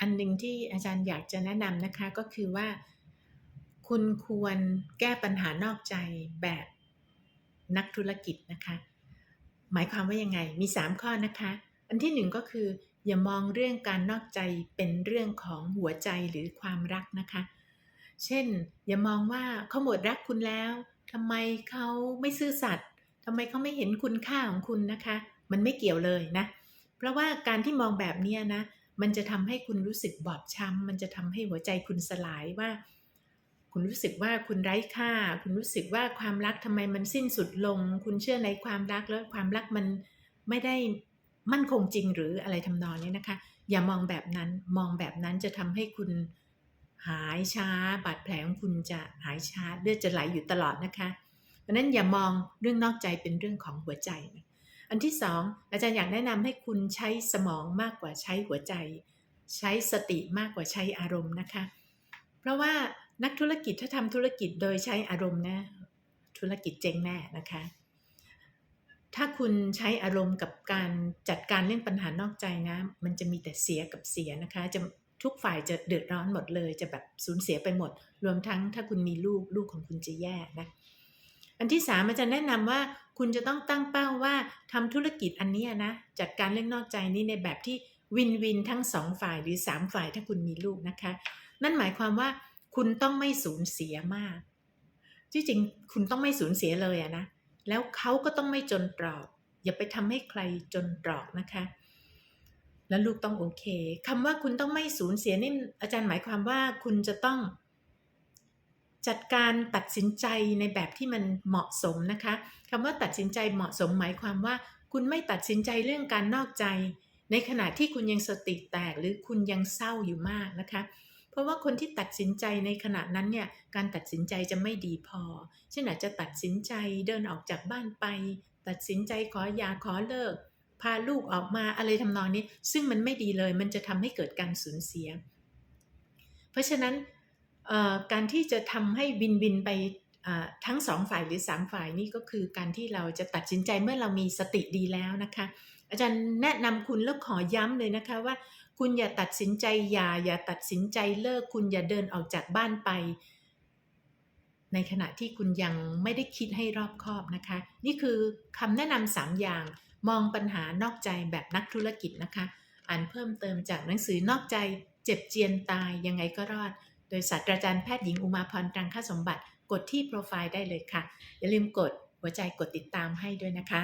อันหนึ่งที่อาจารย์อยากจะแนะนำนะคะก็คือว่า คุณควรแก้ปัญหานอกใจแบบนักธุรกิจนะคะ หมายความว่ายังไงมี 3 ข้อนะคะ อันที่หนึ่งก็คือ อย่ามองเรื่องการนอกใจเป็นเรื่องของหัวใจหรือความรักนะคะ เช่น อย่ามองว่าเขาหมดรักคุณแล้วทำไมเขาไม่ซื่อสัตย์ทำไมเขาไม่เห็นคุณค่าของคุณนะคะ มันไม่เกี่ยวเลยนะ เพราะว่าการที่มองแบบนี้นะ มันจะทำให้คุณรู้สึกบอบช้ำมันจะทำให้หัวใจคุณสลายว่า คุณรู้สึกว่าคุณไร้ค่า คุณรู้สึกว่าความรักทำไมมันสิ้นสุดลง คุณเชื่อในความรักแล้วความรักมันไม่ได้มั่นคงจริงหรืออะไรทำนองนี้นะคะ อย่ามองแบบนั้นมองแบบนั้นจะทำให้คุณหายช้าบาดแผลของคุณจะหายช้าเลือดจะไหลอยู่ตลอดนะคะเพราะนั้นอย่ามองเรื่องนอกใจเป็นเรื่องของหัวใจนะ อันที่สองอาจารย์อยากแนะนำให้คุณใช้สมองมากกว่าใช้หัวใจ ใช้สติมากกว่าใช้อารมณ์นะคะ เพราะว่านักธุรกิจถ้าทำธุรกิจโดยใช้อารมณ์นะธุรกิจเจ๊งแน่นะคะ ถ้าคุณใช้อารมณ์กับการจัดการเรื่องปัญหานอกใจนะ มันจะมีแต่เสียกับเสียนะคะ จะทุกฝ่ายจะเดือดร้อนหมดเลย จะแบบสูญเสียไปหมด รวมทั้งถ้าคุณมีลูกลูกของคุณจะแย่นะ อันที่สามอาจารย์แนะนำว่า คุณจะต้องตั้งเป้าว่าทำธุรกิจอันนี้นะจัดการเรื่องนอกใจนี้ในแบบที่วินวินทั้งสองฝ่ายหรือสามฝ่ายถ้าคุณมีลูกนะคะ นั่นหมายความว่าคุณต้องไม่สูญเสียมาก ที่จริงคุณต้องไม่สูญเสียเลยอะนะ แล้วเขาก็ต้องไม่จนตรอก อย่าไปทำให้ใครจนตรอกนะคะ แล้วลูกต้องโอเคคำว่าคุณต้องไม่สูญเสียนี่อาจารย์หมายความว่าคุณจะต้อง จัดการตัดสินใจในแบบที่มันเหมาะสมนะคะคำว่าตัดสินใจเหมาะสมหมายความว่า คุณไม่ตัดสินใจเรื่องการนอกใจ ในขณะที่คุณยังสติแตกหรือคุณยังเศร้าอยู่มากนะคะ เพราะว่าคนที่ตัดสินใจในขณะนั้นเนี่ยการตัดสินใจจะไม่ดีพอเช่นอาจจะตัดสินใจเดินออกจากบ้านไป ตัดสินใจขอหย่าขอเลิก พาลูกออกมาอะไรทำนองนี้ ซึ่งมันไม่ดีเลย มันจะทำให้เกิดการสูญเสีย เพราะฉะนั้น การที่จะทำให้วินวินไปทั้งสองฝ่ายหรือสามฝ่ายนี่ก็คือการที่เราจะตัดสินใจเมื่อเรามีสติดีแล้วนะคะ อาจารย์แนะนำคุณแล้วขอย้ำเลยนะคะว่า คุณอย่าตัดสินใจอย่าอย่าตัดสินใจเลิก คุณอย่าเดินออกจากบ้านไป ในขณะที่คุณยังไม่ได้คิดให้รอบคอบนะคะ นี่คือคำแนะนำสามอย่างมองปัญหานอกใจแบบนักธุรกิจนะคะ อ่านเพิ่มเติมจากหนังสือนอกใจ เจ็บเจียนตายยังไงก็รอด โดยศาสตราจารย์แพทย์หญิงอุมาพรตรังค่าสมบัติ กดที่โปรไฟล์ได้เลยค่ะ อย่าลืมกดหัวใจกดติดตามให้ด้วยนะคะ